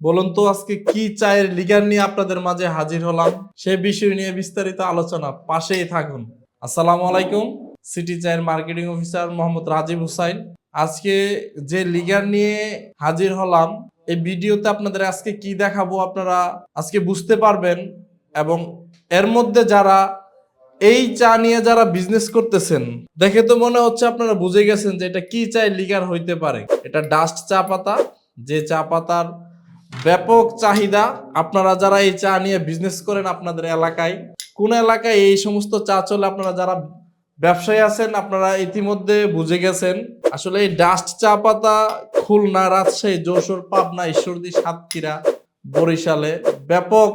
বলুন তো আজকে কি চায়ের লিগার নিয়ে আপনাদের মাঝে হাজির হলাম? সে বিষয় নিয়ে বিস্তারিত আলোচনা পাশেই থাকুন। আসসালামু আলাইকুম, সিটি চায়ের মার্কেটিং অফিসার মোহাম্মদ রাজীব হুসাইন। আজকে যে লিগার নিয়ে হাজির হলাম, এই ভিডিওতে আপনাদের আজকে কি দেখাবো আপনারা আজকে বুঝতে পারবেন এবং এর মধ্যে যারা এই চা নিয়ে যারা বিজনেস করতেছেন, দেখে তো মনে হচ্ছে আপনারা বুঝে গেছেন যে এটা কি চাই লিগার হইতে পারে। এটা ডাস্ট চা পাতা, যে চা পাতার ব্যাপক চাহিদা। আপনারা যারা এই চা নিয়ে বিজনেস করেন আপনাদের এলাকায়, কোন এলাকায় এই সমস্ত চা চলে আপনারা যারা ব্যবসায়ী আছেন, আপনারা ইতিমধ্যে বুঝে গেছেন, আসলে এই ডাস্ট চা পাতা খুলনা, রাজশাহী, যশোর, পাবনা, ঈশ্বরদী, সাতক্ষীরা, বরিশালে ব্যাপক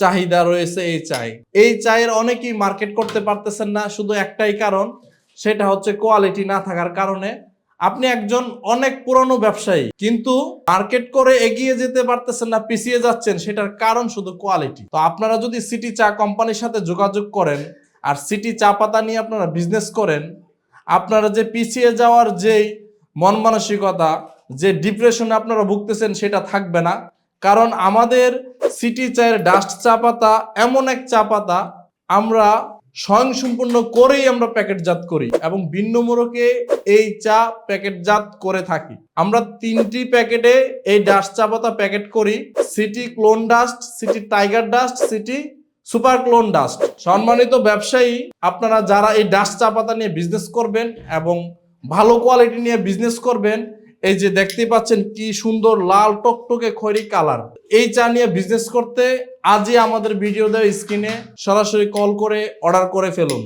চাহিদা রয়েছে এই চাই এই চায়ের অনেকেই মার্কেট করতে পারতেছেন না, শুধু একটাই কারণ, সেটা হচ্ছে কোয়ালিটি না থাকার কারণে আপনি একজন অনেক পুরনো ব্যবসায়ী, কিন্তু মার্কেট করে এগিয়ে যেতে পারতেছেন না, পিছিয়ে যাচ্ছেন, সেটার কারণ শুধু কোয়ালিটি তো আপনারা যদি সিটি চা কোম্পানির সাথে যোগাযোগ করেন, আর সিটি চা পাতা নিয়ে আপনারা বিজনেস করেন, আপনারা যে পিছিয়ে যাওয়ার যেই মন মানসিকতা, যে ডিপ্রেশনে আপনারা ভুগতেছেন, সেটা থাকবে না। কারণ আমাদের সিটি চায়ের ডাস্ট চা পাতা, এমন এক চা পাতা, আমরা স্বয়ংসম্পূর্ণ করেই আমরা প্যাকেটজাত করি এবং ভিন্ন মোড়কে এই চা প্যাকেটজাত করে থাকি। আমরা তিনটি প্যাকেটে এই ডাস্ট চা পাতা প্যাকেট করি। City clone dust, City tiger dust, City super clone dust. সম্মানিত ব্যবসায়ী, আপনারা যারা এই ডাস্ট চা পাতা নিয়ে বিজনেস করবেন এবং ভালো কোয়ালিটি নিয়ে বিজনেস করবেন, এই যে দেখতে পাচ্ছেন কি সুন্দর লাল টকটকে খয়রি কালার এই চা নিয়ে বিজনেস করতে আজই আমাদের ভিডিও দেওয়া স্ক্রিনে সরাসরি কল করে অর্ডার করে ফেলুন।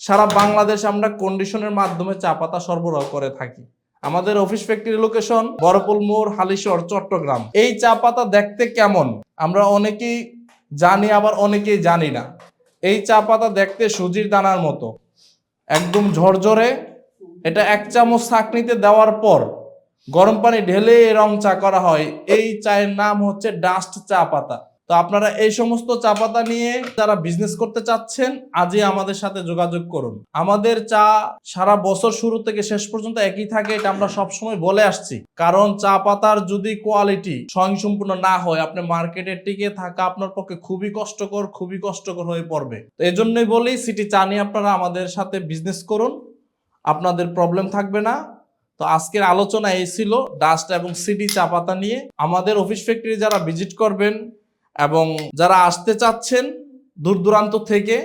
সারা বাংলাদেশ আমরা কন্ডিশনের মাধ্যমে চা পাতা সরবরাহ করে থাকি। আমাদের অফিস ফ্যাক্টরি লোকেশন বরপুল মোড়, হালিশহর, চট্টগ্রাম। এই চা পাতা দেখতে কেমন? আমরা অনেকেই জানি, আবার অনেকেই জানি না। এই চা পাতা দেখতে সুজির দানার মতো। একদম ঝরঝরে। এটা এক চামচ ছাকনিতে দেওয়ার পর গরম পানি ঢেলে রং চা করা হয়। এই চায়ের নাম হচ্ছে ডাস্ট চা পাতা। তো আপনারা এই সমস্ত চা পাতা নিয়ে যারা বিজনেস করতে চাচ্ছেন, আজই আমাদের সাথে যোগাযোগ করুন। আমাদের চা সারা বছর শুরু থেকে শেষ পর্যন্ত একই থাকে, এটা আমরা সবসময় বলে আসছি। কারণ চা পাতার যদি কোয়ালিটি স্বয়ংসম্পূর্ণ না হয়, আপনি মার্কেটে টিকে থাকা আপনার পক্ষে খুবই কষ্টকর খুবই কষ্টকর হয়ে পড়বে। তো এই জন্যই বলি সিটি চা নিয়ে আপনারা আমাদের সাথে বিজনেস করুন। আপনাদের প্রবলেম থাকবে না। তো আজকের আলোচনা এই ছিল ডাস্ট এবং সিডি চা পাতা নিয়ে। আমাদের অফিস ফ্যাক্টরি যারা ভিজিট করবেন এবং যারা আসতে চাচ্ছেন দূর দূরান্ত থেকে,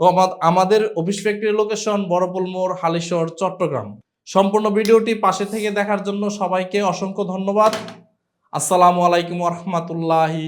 ও আমাদের অফিস ফ্যাক্টরি লোকেশন বড়পুল মোড়, হালিশহর, চট্টগ্রাম। সম্পূর্ণ ভিডিওটি পাশে থেকে দেখার জন্য সবাইকে অসংখ্য ধন্যবাদ। আসসালামু আলাইকুম রহমতুল্লাহি